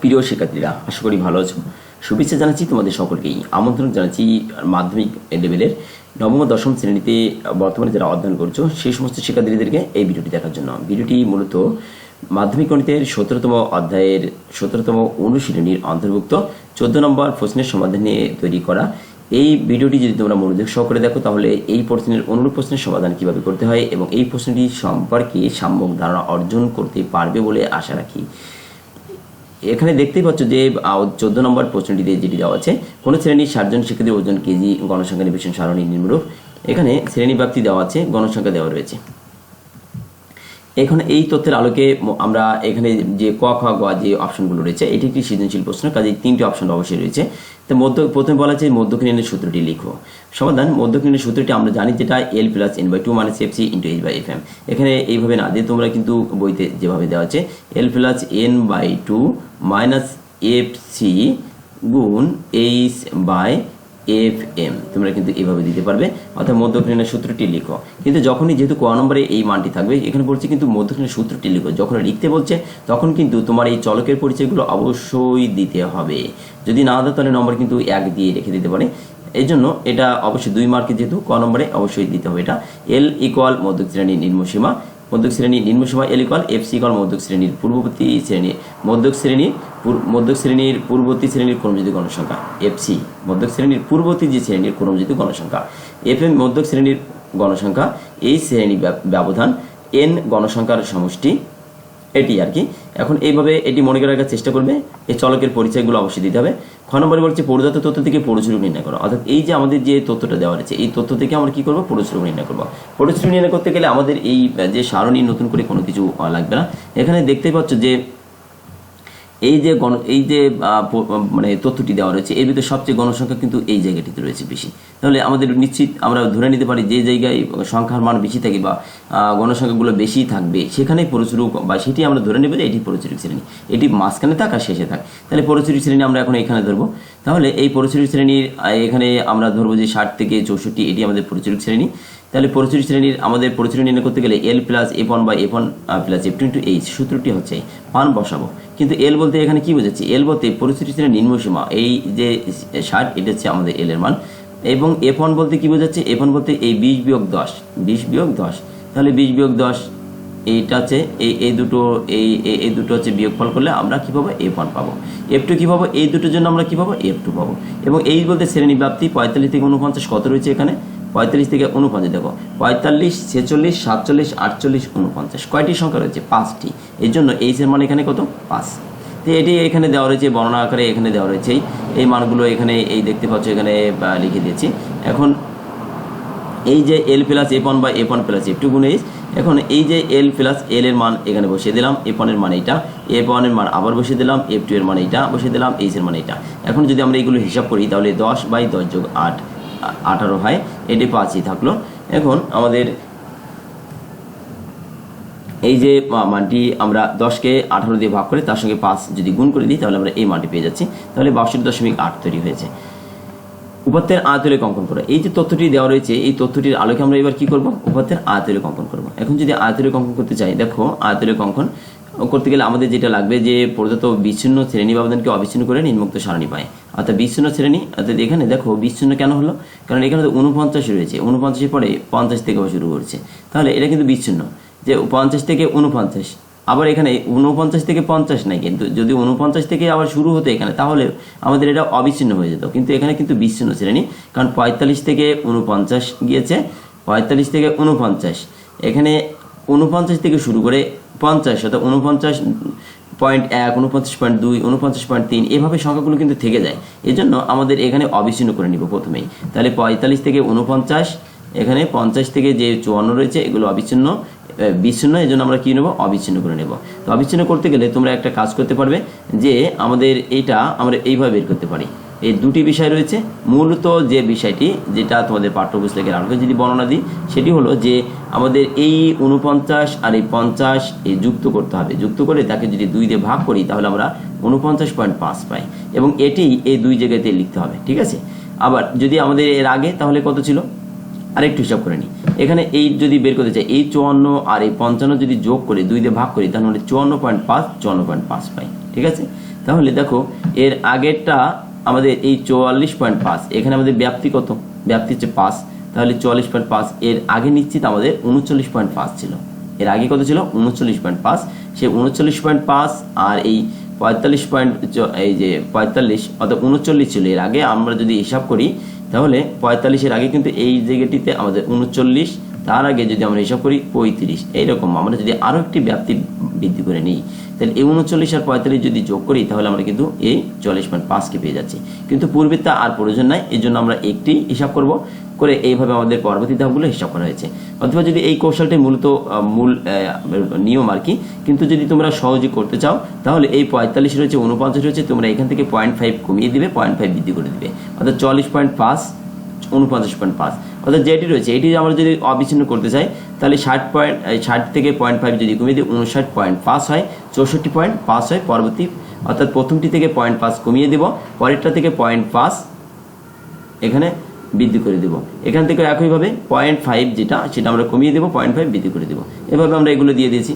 প্রিয় শিক্ষার্থীরা, আশা করি ভালো আছো। শুভেচ্ছা জানাচ্ছি তোমাদের সকলকেই। আমন্ত্রণ জানাচ্ছি মাধ্যমিক লেভেলের নবম দশম শ্রেণীতে বর্তমানে যারা অধ্যয়ন করছ, সেই সমস্ত শিক্ষার্থীদেরকে এই ভিডিওটি দেখার জন্য। ভিডিওটি মূলত মাধ্যমিক গণিতের সতেরোতম অধ্যায়ের সতেরোতম অনুশীলনীর অন্তর্ভুক্ত, চোদ্দ নম্বর প্রশ্নের সমাধান নিয়ে তৈরি করা। এই ভিডিওটি যদি তোমরা মনোযোগ সহকারে দেখো, তাহলে এই প্রশ্নের অনুরূপ প্রশ্নের সমাধান কীভাবে করতে হয় এবং এই প্রশ্নটি সম্পর্কে সাম্যক ধারণা অর্জন করতে পারবে বলে আশা রাখি। এখানে দেখতেই পাচ্ছ যে চোদ্দ নম্বর প্রশ্নটিতে যেটি দেওয়া আছে, কোন শ্রেণির সাতজন শিক্ষার্থীর ওজন কেজি গণসংখ্যা নিবেশন সারণী নিম্নরূপ। এখানে শ্রেণি ব্যাপ্তি দেওয়া আছে, গণসংখ্যা দেওয়া রয়েছে। এখন এই তথ্যের আলোকে আমরা এখানে যে ক, খ, গ যে অপশনগুলো রয়েছে, এটি একটি সৃজনশীল প্রশ্ন কাজে তিনটি অপশন অবশ্যই রয়েছে। তো মধ্য, প্রথমে বলা আছে মধ্যক্ষণের সূত্রটি লিখো। সমাধান মধ্যক্ষণের সূত্রটি আমরা জানি যেটা L plus N by two minus F C into H by F M এখানে এইভাবে না, দিয়ে তোমরা কিন্তু বইতে যেভাবে দেওয়া আছে L plus N by two minus F C গুণ এইচ বাই এফ এম তোমরা কিন্তু এইভাবে দিতে পারবে। অর্থাৎ মধ্যক্ষণের সূত্রটি লিখো। কিন্তু যখনই যেহেতু ক নম্বরে এই মানটি থাকবে, এখানে বলছে কিন্তু মধ্যক্ষণের সূত্রটি লিখো। যখন লিখতে বলছে, তখন কিন্তু তোমার এই চলকের পরিচয়গুলো অবশ্যই দিতে হবে। যদি না দাও, তাহলে নম্বর কিন্তু এক দিয়ে রেখে দিতে পারে। এই জন্য এটা অবশ্যই দুই মার্কে যেহেতু ক নম্বরে অবশ্যই দিতে হবে এটা। এল ইকুয়াল মধ্যক শ্রেণির নিম্নসীমা। মধ্যক শ্রেণি নিম্ন সময় এলিকল এফ সি ইকুয়াল মধ্যক শ্রেণির পূর্ববর্তী শ্রেণি। মধ্যক শ্রেণি মধ্যক শ্রেণির পূর্ববর্তী শ্রেণির ক্রমযুক্ত গণসংখ্যা এফ সি মধ্যক শ্রেণির পূর্ববর্তী যে শ্রেণির ক্রমযুক্ত গণসংখ্যা এফ এম মধ্যক শ্রেণির গণসংখ্যা, এই শ্রেণি ব্যব- ব্যবধান এন গণসংখ্যার সমষ্টি এটি আর কি। এখন এইভাবে এটি মনে করে রাখার চেষ্টা করবে। এই চলকের পরিচয়গুলো অবশ্যই দিতে হবে। খ নম্বরে বলছে পরিদত্ত তথ্য থেকে পরিচুরক নির্ণয় করো। অর্থাৎ এই যে আমাদের যে তথ্যটা দেওয়া রয়েছে, এই তথ্য থেকে আমরা কী করব? পরিচুরক নির্ণয় করব। পরিচুরক নির্ণয় করতে গেলে আমাদের এই যে সারণী নতুন করে কোনো কিছু লাগবে না। এখানে দেখতে পাচ্ছ যে এই যে গণ, এই যে মানে তথ্যটি দেওয়া রয়েছে, এর ভিতরে সবচেয়ে গণসংখ্যা কিন্তু এই জায়গাটিতে রয়েছে বেশি। তাহলে আমাদের নিশ্চিত, আমরা ধরে নিতে পারি যে জায়গায় সংখ্যার মান বেশি থাকে বা গণসংখ্যাগুলো বেশি থাকবে, সেখানেই পরিচুরক বা সেটি আমরা ধরে নেব যে এটি পরিচুরক শ্রেণি। এটি মাঝখানে থাক আর শেষে থাক। তাহলে পরিচুরক শ্রেণি আমরা এখন এখানে ধরবো। তাহলে এই পরিচুরক শ্রেণির এখানে আমরা ধরবো যে ষাট থেকে চৌষট্টি, এটি আমাদের পরিচুরক শ্রেণি। তাহলে পরিচুরি শ্রেণির, আমাদের পরিচুরি নির্ণয় করতে গেলে L plus F one by F one plus F two into H সূত্রটি হচ্ছে পান বসাবো। কিন্তু এল বলতে এখানে কি বোঝাচ্ছে? এল বলতে পরিচুরি শ্রেণির নিম্নসীমা এই যে ষাট, এটা হচ্ছে আমাদের এল এর মান। এবং এফ ওয়ান বলতে কি বোঝাচ্ছে? এফ ওয়ান বলতে এই বিশ বিয়োগ দশ, বিশ বিয়োগ দশ। তাহলে বিশ বিয়োগ দশ এইটা হচ্ছে এই এই দুটো, এই, এই- দুটো হচ্ছে বিয়োগফল করলে আমরা কি পাবো? এফ ওয়ান পাবো। এফ টু কী পাবো? এই দুটোর জন্য আমরা কি পাবো? এফ টু পাবো। এবং এই বলতে শ্রেণি ব্যাপ্তি পঁয়তাল্লিশ থেকে উনপঞ্চাশ কত রয়েছে এখানে? পঁয়তাল্লিশ থেকে উনপঞ্চাশ দেখো। পঁয়তাল্লিশ, ছেচল্লিশ, সাতচল্লিশ, আটচল্লিশ উনপঞ্চাশ কয়টি সংখ্যা রয়েছে? পাঁচটি। এর জন্য এইচ এর মান এখানে কত? পাঁচ। তো এটি এখানে দেওয়া রয়েছে বর্ণনা আকারে এখানে দেওয়া রয়েছে। এই মানগুলো এখানে, এই দেখতে পাচ্ছ এখানে লিখে দিয়েছি। এখন এই যে এল প্লাস এফ ওয়ান বা F one plus F two গুণ এইচ এখন এই যে এল প্লাস এল এর মান এখানে বসিয়ে দিলাম এফ ওয়ানের মান এইটা এফ ওয়ানের মান আবার বসিয়ে দিলাম এফ টু এর মান এইটা, বসিয়ে দিলাম এইচ এর মান এইটা। এখন যদি আমরা এগুলো হিসাব করি, তাহলে দশ বাই দশ যোগ আট, আঠারো হয়, এটি পাঁচই থাকল। এখন আমাদের এই যে মানটি আমরা দশকে আঠারো দিয়ে ভাগ করে, তার সঙ্গে পাঁচ যদি গুণ করে দিই, তাহলে আমরা এই মানটি পেয়ে যাচ্ছি। তাহলে বাষট্টি দশমিক আট তৈরি হয়েছে। উপাত্তের আয়তলে অঙ্কন করো। এই যে তথ্যটি দেওয়া রয়েছে, এই তথ্যটির আলোকে আমরা এবার কি করব? উপাত্তের আয়তলে অঙ্কন করব। এখন যদি আয়তলে অঙ্কন করতে চাই, দেখো, আয়তলে অঙ্কন করতে গেলে আমাদের যেটা লাগবে যে প্রদত্ত বিচ্ছিন্ন শ্রেণি ব্যবধানকে অবিচ্ছিন্ন করে নির্মুক্ত সারণী পায়। অর্থাৎ বিচ্ছিন্ন শ্রেণি, অর্থাৎ এখানে দেখো, বিচ্ছিন্ন কেন হলো? কারণ এখানে তো উনপঞ্চাশ রয়েছে। উনপঞ্চাশের পরে পঞ্চাশ থেকে শুরু করছে। তাহলে এটা কিন্তু বিচ্ছিন্ন। যে পঞ্চাশ থেকে উনপঞ্চাশ আবার এখানে উনপঞ্চাশ থেকে পঞ্চাশ নাই, কিন্তু যদি উনপঞ্চাশ থেকে আবার শুরু হতো এখানে, তাহলে আমাদের এটা অবিচ্ছিন্ন হয়ে যেত। কিন্তু এখানে কিন্তু বিচ্ছিন্ন শ্রেণি, কারণ পঁয়তাল্লিশ থেকে উনপঞ্চাশ গিয়েছে, পঁয়তাল্লিশ থেকে উনপঞ্চাশ এখানে উনপঞ্চাশ থেকে শুরু করে পঞ্চাশ, অর্থাৎ উনপঞ্চাশ পয়েন্ট এক উনপঞ্চাশ পয়েন্ট দুই উনপঞ্চাশ পয়েন্ট তিন, এভাবে সংখ্যাগুলো কিন্তু থেকে যায়। এই জন্য আমাদের এখানে অবিচ্ছিন্ন করে নিব প্রথমেই। তাহলে পঁয়তাল্লিশ থেকে উনপঞ্চাশ এখানে পঞ্চাশ থেকে যে চুয়ান্ন রয়েছে, এগুলো অবিচ্ছিন্ন। বিচ্ছিন্ন এই জন্য আমরা কী নেব? অবিচ্ছিন্ন করে নেব। তো অবিচ্ছিন্ন করতে গেলে তোমরা একটা কাজ করতে পারবে যে, আমাদের এটা আমরা এইভাবে বের করতে পারি। এই দুটি বিষয় রয়েছে। মূলত যে বিষয়টি, যেটা তোমাদের পাঠ্যপুস্তকের আলোকে যদি বর্ণনা দিই, সেটি হলো যে, আমাদের এই উনপঞ্চাশ আর এই পঞ্চাশ এই যুক্ত করতে হবে। যুক্ত করে তাকে যদি দুই দিয়ে ভাগ করি, তাহলে আমরা উনপঞ্চাশ পয়েন্ট পাঁচ পাই। এবং এটি এই দুই জায়গাতে লিখতে হবে, ঠিক আছে? আবার যদি আমাদের এর আগে, তাহলে কত ছিল? আরেকটু হিসাব করে নিই। এখানে এই যদি বের করতে চাই, এই চুয়ান্ন আর এই পঞ্চান্ন যদি যোগ করে, দুই দিয়ে ভাগ করি, তাহলে চুয়ান্ন পয়েন্ট পাঁচ, চুয়ান্ন পয়েন্ট পাঁচ পাই, ঠিক আছে? তাহলে দেখো, এর আগেরটা আমাদের এই চুয়াল্লিশ পয়েন্ট পাঁচ, এখানে আমাদের ব্যাপ্তি কত? ব্যাপ্তি হচ্ছে পাঁচ, তাহলে চুয়াল্লিশ পয়েন্ট পাঁচ, এর আগে নিশ্চিত আমাদের উনচল্লিশ পয়েন্ট পাঁচ ছিল। এর আগে কত ছিল? উনচল্লিশ পয়েন্ট পাঁচ। সে উনচল্লিশ পয়েন্ট পাঁচ আর এই পঁয়তাল্লিশ পয়েন্ট এই যে পঁয়তাল্লিশ, অর্থাৎ উনচল্লিশ ছিল, এর আগে আমরা যদি হিসাব করি তাহলে পঁয়তাল্লিশের আগে কিন্তু এই জায়গাটিতে আমাদের উনচল্লিশ, তার আগে যদি আমরা হিসাব করি পঁয়ত্রিশ, এইরকম আমরা যদি আরও একটি ব্যাপ্তি বৃদ্ধি করে নিই। তাহলে এই উনচল্লিশ আর পঁয়তাল্লিশ যদি যোগ করি, তাহলে আমরা কিন্তু এই চল্লিশ পয়েন্ট পাঁচকে পেয়ে যাচ্ছি। কিন্তু পূর্বে তা আর প্রয়োজন নাই, এই জন্য আমরা একটি হিসাব করব। করে এইভাবে আমাদের পরবর্তী ধাপগুলো হিসাব করা হয়েছে। অথবা যদি এই কৌশলটি মূলত মূল নিয়ম আর কি, কিন্তু যদি তোমরা সহজে করতে চাও, তাহলে এই পঁয়তাল্লিশ রয়েছে, উনপঞ্চাশ রয়েছে, তোমরা এখান থেকে পয়েন্ট ফাইভ কমিয়ে দিবে পয়েন্ট ফাইভ বৃদ্ধি করে দিবে। অর্থাৎ চল্লিশ পয়েন্ট পাঁচ, উনপঞ্চাশ পয়েন্ট পাঁচ। অর্থাৎ যেটি রয়েছে, এটি আমরা যদি অবিচ্ছিন্ন করতে চাই, তাহলে ষাট পয়েন্ট ষাট থেকে পয়েন্ট ফাইভ যদি কমিয়ে দিই, উনষাট পয়েন্ট পাঁচ হয়, চৌষট্টি পয়েন্ট পাঁচ হয় পরবর্তী, অর্থাৎ প্রথমটি থেকে পয়েন্ট পাঁচ কমিয়ে দেব, পরেরটা থেকে পয়েন্ট পাঁচ এখানে বৃদ্ধি করে দেব। এখান থেকে একইভাবে পয়েন্ট ফাইভ যেটা, সেটা আমরা কমিয়ে দেবো, পয়েন্ট ফাইভ বৃদ্ধি করে দেবো। এভাবে আমরা এগুলো দিয়ে দিয়েছি।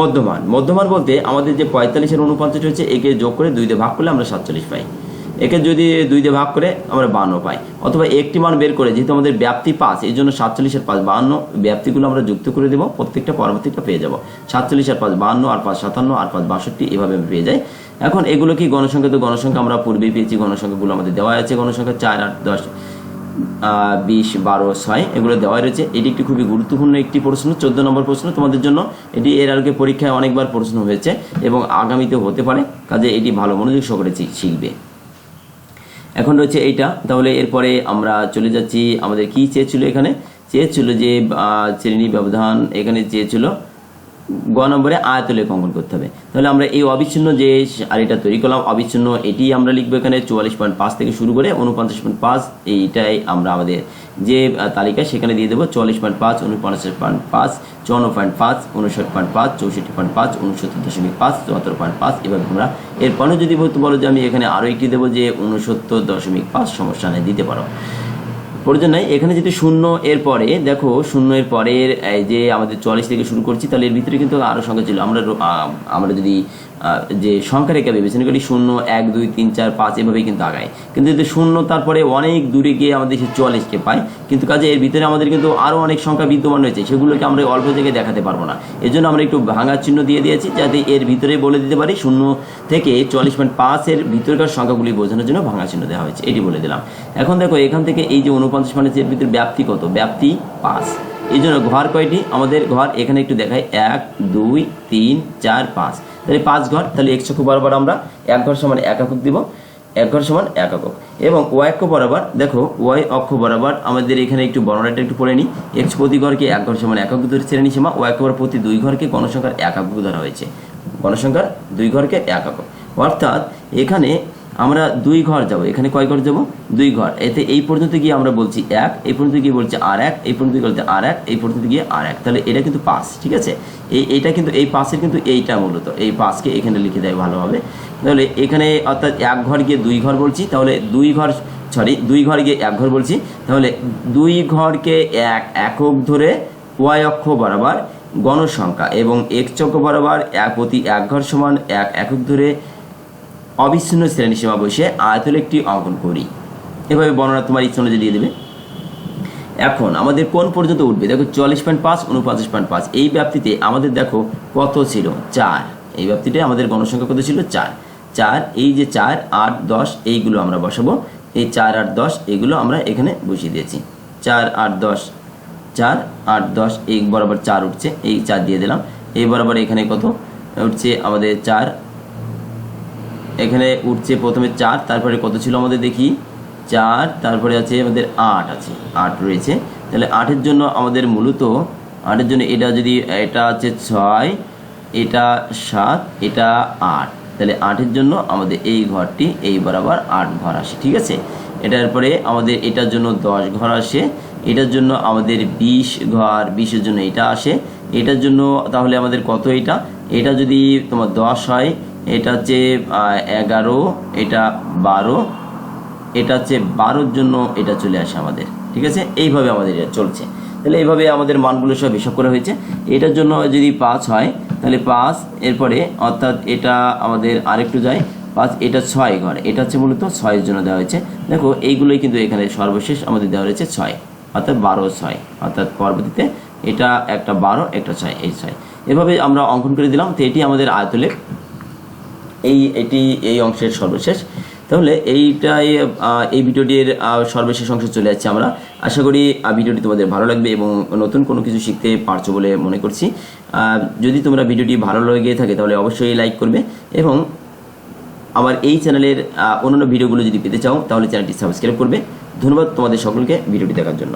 মধ্যমান মধ্যমান বলতে আমাদের যে পঁয়তাল্লিশের উনপঞ্চাশ রয়েছে, একে যোগ করে দুই দিয়ে ভাগ করলে আমরা সাতচল্লিশ পাই। একে যদি দুই দিয়ে ভাগ করে আমরা বান্ন পাই। অথবা একটি মান বের করে, যেহেতু আমাদের ব্যাপ্তি পাঁচ, এই জন্য সাতচল্লিশের পাঁচ বান্ন ব্যাপ্তিগুলো আমরা যুক্ত করে দেবো, প্রত্যেকটা পরবর্তীটা পেয়ে যাব। সাতচল্লিশের পাঁচ বান্ন আর পাঁচ সাতান্ন আর পাঁচ বাষট্টি এভাবে পেয়ে যাই। এখন এগুলো কি গণসংখ্যা? তো গণসংখ্যা আমরা পূর্বেই পেয়েছি, গণসংখ্যাগুলো আমাদের দেওয়া আছে গণসংখ্যা চার, আট, দশ বিশ, বারো, ছয়, এগুলো দেওয়া রয়েছে। এটি একটি খুবই গুরুত্বপূর্ণ একটি প্রশ্ন, চোদ্দ নম্বর প্রশ্ন তোমাদের জন্য। এটি এর আগে পরীক্ষায় অনেকবার প্রশ্ন হয়েছে এবং আগামীতেও হতে পারে, কাজে এটি ভালো মনোযোগ শি- শিখবে। এখন রয়েছে এইটা। তাহলে এরপরে আমরা চলে যাচ্ছি, আমাদের কি চেয়েছিল এখানে? চেয়েছিল যে শ্রেণি ব্যবধান এখানে চেয়েছিল। গ নম্বরে আয়তলেখ অঙ্কন করতে হবে। তাহলে আমরা এই অবিচ্ছিন্ন যে আরিটা তৈরি করলাম, অবিচ্ছিন্ন এটি আমরা লিখব এখানে চুয়াল্লিশ পয়েন্ট পাঁচ থেকে শুরু করে উনপঞ্চাশ পয়েন্ট পাঁচ, এইটাই আমরা আমাদের যে তালিকা, সেখানে দিয়ে দেবো চুয়াল্লিশ পয়েন্ট পাঁচ উনপঞ্চাশ পয়েন্ট পাঁচ, চুয়ান্ন পয়েন্ট পাঁচ উনষাট পয়েন্ট পাঁচ, চৌষট্টি পয়েন্ট পাঁচ উনসত্তর দশমিক পাঁচ, চুয়াত্তর পয়েন্ট পাঁচ, এভাবে আমরা এরপরে যদি বলতে বলো যে আমি এখানে আরও একটি দেবো যে উনসত্তর দশমিক পাঁচ সমস্যা নেই দিতে পারো। প্রয়োজন নাই এখানে যদি শূন্য এর পরে, দেখো, শূন্য এর পরের যে আমাদের চল্লিশ থেকে শুরু করছি, তাহলে এর ভিতরে কিন্তু আরও সংখ্যা ছিল। আমরা আমরা যদি যে সংখ্যা রেখে বিবেচনা করি শূন্য, এক, দুই, তিন, চার, পাঁচ এভাবেই কিন্তু আগায়। কিন্তু যদি শূন্য তারপরে অনেক দূরে গিয়ে আমাদের সে চুয়াল্লিশকে পাই কিন্তু কাজে এর ভিতরে আমাদের কিন্তু আরও অনেক সংখ্যা বিদ্যমান রয়েছে, সেগুলোকে আমরা অল্প জায়গায় দেখাতে পারব না। এর জন্য আমরা একটু ভাঙার চিহ্ন দিয়ে দিয়েছি, যাতে এর ভিতরে বলে দিতে পারি শূন্য থেকে চল্লিশ পয়েন্ট পাঁচের ভিতরকার সংখ্যাগুলি বোঝানোর জন্য ভাঙা চিহ্ন দেওয়া হয়েছে। এটি বলে দিলাম। এখন দেখো, এখান থেকে এই যে উনপঞ্চাশ মানে এর ভিতরে ব্যাপ্তি কত? ব্যাপ্তি পাঁচ। এই জন্য ঘর কয়টি? আমাদের ঘর এখানে একটু দেখায় এক, দুই, তিন, চার, পাঁচ। তাহলে পাঁচ ঘর, তাহলে এক চক্ষু বরাবর আমরা এক ঘর সমান এক একক দিব। এক ঘর সমান এক একক। এবং ওয়াই অক্ষ বরাবর, দেখো, ওয়াই অক্ষ বরাবর আমাদের এখানে একটু বর্ণনাটা একটু পড়ে নিই। এক্স প্রতি ঘরকে এক ঘর সমান একক ধরে শ্রেণি সীমা। ওয়াই অক্ষ প্রতি দুই ঘরকে গণসংখ্যার এক একক ধরা হয়েছে। গণসংখ্যার দুই ঘরকে এক একক। অর্থাৎ এখানে আমরা দুই ঘর যাব। এখানে কয় ঘর যাব? দুই ঘর। এতে এই পর্যন্ত গিয়ে আমরা বলছি এক, এই পর্যন্ত গিয়ে বলছি আর এক, এই পর্যন্ত গিয়ে বলতে আর এক, এই পর্যন্ত গিয়ে আর এক। তাহলে এটা কিন্তু পাস ঠিক আছে? এই এটা কিন্তু, এই পাঁচের কিন্তু এইটা মূলত। এই পাসকে এখানে লিখে দেয় ভালোভাবে। তাহলে এখানে অর্থাৎ এক ঘর গিয়ে দুই ঘর বলছি, তাহলে দুই ঘর সরি দুই ঘর গিয়ে এক ঘর বলছি, তাহলে দুই ঘরকে এক একক ধরে ওয়াই অক্ষ বরাবর গণসংখ্যা এবং এক চক্র বরাবর এক প্রতি এক ঘর সমান এক একক ধরে অবিচ্ছিন্ন শ্রেণি সীমা বসে আয়তলে একটি অঙ্কন করি। এভাবে বর্ণনা তোমার ইচ্ছা অনুযায়ী দিয়ে দেবে। এখন আমাদের কোন পর্যন্ত উঠবে? দেখো চল্লিশ পয়েন্ট পাঁচ উনপঞ্চাশ পয়েন্ট পাঁচ। এই ব্যাপ্তিতে আমাদের দেখো কত ছিল? চার। এই ব্যাপ্তিতে আমাদের গণসংখ্যা কত ছিল? চার। চার, এই যে চার, আট, দশ, এইগুলো আমরা বসাবো। এই চার, আট, দশ এগুলো আমরা এখানে বসিয়ে দিয়েছি। চার, আট, দশ, চার, আট, দশ, এই বরাবর চার উঠছে। এই চার দিয়ে দিলাম। এই বরাবর এখানে কত? উঠছে আমাদের চার এখানে উঠছে প্রথমে চার, তারপরে কত ছিল আমাদের দেখি? চার, তারপরে আছে আমাদের আট আছে, আট রয়েছে। তাহলে আটের জন্য আমাদের মূলত, আটের জন্য এটা যদি, এটা আছে ছয়, এটা সাত, এটা আট। তাহলে আটের জন্য আমাদের এই ঘরটি এই বরাবর আট ঘর আসে, ঠিক আছে? এটার পরে আমাদের এটার জন্য দশ ঘর আসে, এটার জন্য আমাদের বিশ ঘর, বিশের জন্য এটা আসে, এটার জন্য তাহলে আমাদের কত এটা? এটা যদি তোমার দশ হয় এটা হচ্ছে এগারো, এটা বারো, এটা হচ্ছে বারোর জন্য এটা চলে আসে আমাদের, ঠিক আছে? এইভাবে আমাদের এটা চলছে। তাহলে এইভাবে আমাদের মানগুলো সব হিসাব করা হয়েছে। এটার জন্য যদি পাঁচ হয়, তাহলে পাঁচ, এরপরে অর্থাৎ এটা আমাদের আরেকটু যায়, পাঁচ, এটা ছয় ঘর, এটা হচ্ছে মূলত ছয়ের জন্য দেওয়া হয়েছে। দেখো, এইগুলোই কিন্তু এখানে সর্বশেষ আমাদের দেওয়া রয়েছে ছয়, অর্থাৎ বারো ছয়, অর্থাৎ পরবর্তীতে এটা একটা বারো, একটা ছয়, এই ছয়। এভাবে আমরা অঙ্কন করে দিলাম, তো এটি আমাদের আয়তলের এই, এটি এই অংশের সর্বশেষ। তাহলে এইটাই এই ভিডিওটির সর্বশেষ অংশে চলে যাচ্ছে আমরা। আশা করি ভিডিওটি তোমাদের ভালো লাগবে এবং নতুন কোনো কিছু শিখতে পারছ বলে মনে করছি। যদি তোমরা ভিডিওটি ভালো লেগে থাকে, তাহলে অবশ্যই লাইক করবে এবং আমার এই চ্যানেলের অন্যান্য ভিডিওগুলো যদি পেতে চাও, তাহলে চ্যানেলটি সাবস্ক্রাইব করবে। ধন্যবাদ তোমাদের সকলকে ভিডিওটি দেখার জন্য।